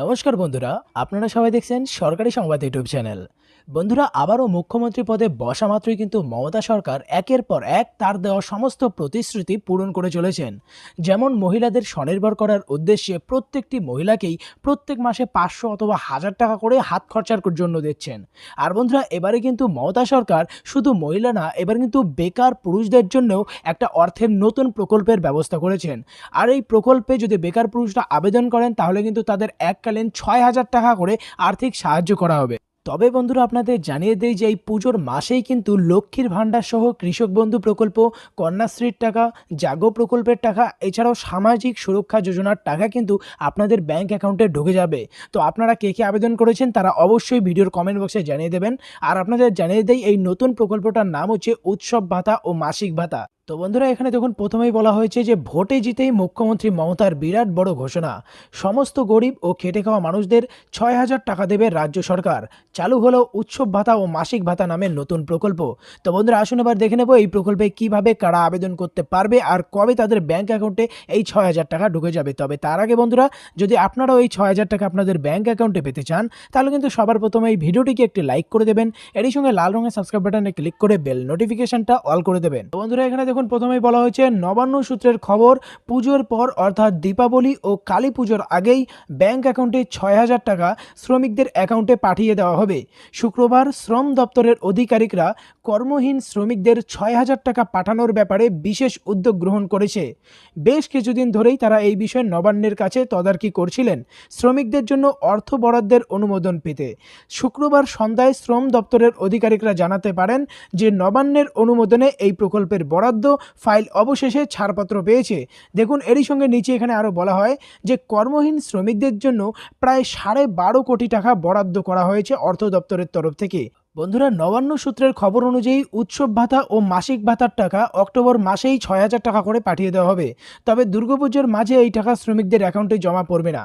নমস্কার বন্ধুরা, আপনারা সবাই দেখছেন সরকারি সংবাদ ইউটিউব চ্যানেল। বন্ধুরা, আবারও মুখ্যমন্ত্রী পদে বসা মাত্রই কিন্তু মমতা সরকার একের পর এক তার দেওয়া সমস্ত প্রতিশ্রুতি পূরণ করে চলেছেন। যেমন মহিলাদের স্বনির্ভর করার উদ্দেশ্যে প্রত্যেকটি মহিলাকেই প্রত্যেক মাসে পাঁচশো অথবা হাজার টাকা করে হাত খরচার জন্য দিচ্ছেন। আর বন্ধুরা, এবারে কিন্তু মমতা সরকার শুধু মহিলা না, এবার কিন্তু বেকার পুরুষদের জন্যও একটা অর্থের নতুন প্রকল্পের ব্যবস্থা করেছেন। আর এই প্রকল্পে যদি বেকার পুরুষরা আবেদন করেন, তাহলে কিন্তু তাদের এককালীন ছয় হাজার টাকা করে আর্থিক সাহায্য করা হবে। তবে বন্ধুরা আপনাদের জানিয়ে দেই যে এই পুজোর মাসেই কিন্তু লক্ষ্মীর ভাণ্ডার সহ কৃষক বন্ধু প্রকল্প, কন্যাশ্রীর টাকা, জাগো প্রকল্পের টাকা, এছাড়াও সামাজিক সুরক্ষা যোজনার টাকা কিন্তু আপনাদের ব্যাংক অ্যাকাউন্টে ঢুকে যাবে। তো আপনারা কে কে আবেদন করেছেন তারা অবশ্যই ভিডিওর কমেন্ট বক্সে জানিয়ে দেবেন। আর আপনাদের জানিয়ে দেই এই নতুন প্রকল্পটার নাম হচ্ছে উৎসব ভাতা ও মাসিক ভাতা। তো বন্ধুরা, এখানে দেখুন, প্রথমেই বলা হয়েছে যে ভোটে জিতেই মুখ্যমন্ত্রী মমতার বিরাট বড় ঘোষণা। সমস্ত গরিব ও খেটে খাওয়া মানুষদের ছয় হাজার টাকা দেবে রাজ্য সরকার। চালু হলো উৎসব ভাতা ও মাসিক ভাতা নামের নতুন প্রকল্প। তো বন্ধুরা, আসুন এবার দেখে নেব এই প্রকল্পে কীভাবে কারা আবেদন করতে পারবে আর কবে তাদের ব্যাংক অ্যাকাউন্টে এই ছয় হাজার টাকা ঢুকে যাবে। তবে তার আগে বন্ধুরা, যদি আপনারাও এই ছয় হাজার টাকা আপনাদের ব্যাংক অ্যাকাউন্টে পেতে চান, তাহলে কিন্তু সবার প্রথমে এই ভিডিওটিকে একটি লাইক করে দেবেন। এরই সঙ্গে লাল রঙের সাবস্ক্রাইব বাটনে ক্লিক করে বেল নোটিফিকেশনটা অল করে দেবেন। বন্ধুরা, এখানে দেখুন, প্রথমেই বলা হয়েছে, নবান্ন সূত্রের খবর, পুজোর পর অর্থাৎ দীপাবলি ও কালী পুজোর আগেই ব্যাংক অ্যাকাউন্টে ছয় হাজার টাকা শ্রমিকদের অ্যাকাউন্টে পাঠিয়ে দেওয়া হবে। শুক্রবার শ্রম দপ্তরের অধিকারিকরা কর্মহীন শ্রমিকদের ছয় হাজার টাকা পাঠানোর ব্যাপারে বিশেষ উদ্যোগ গ্রহণ করেছে। বেশ কিছুদিন ধরেই তারা এই বিষয়ে নবান্নের কাছে তদারকি করছিলেন শ্রমিকদের জন্য অর্থ বরাদ্দের অনুমোদন পেতে। শুক্রবার সন্ধ্যায় শ্রম দপ্তরের অধিকারিকরা জানাতে পারেন যে, নবান্নের অনুমোদনে এই প্রকল্পের বরাদ্দ ফাইল অবশেষে ছাড়পত্র পেয়েছে। দেখুন, এরই সঙ্গে নিচে এখানে আরও বলা হয় যে কর্মহীন শ্রমিকদের জন্য প্রায় সাড়ে বারো কোটি টাকা বরাদ্দ করা হয়েছে অর্থ দপ্তরের তরফ থেকে। বন্ধুরা, নবান্ন সূত্রের খবর অনুযায়ী উৎসব ভাতা ও মাসিক ভাতার টাকা অক্টোবর মাসেই ছয় হাজার টাকা করে পাঠিয়ে দেওয়া হবে। তবে দুর্গাপুজোর মাঝে এই টাকা শ্রমিকদের অ্যাকাউন্টে জমা পড়বে না।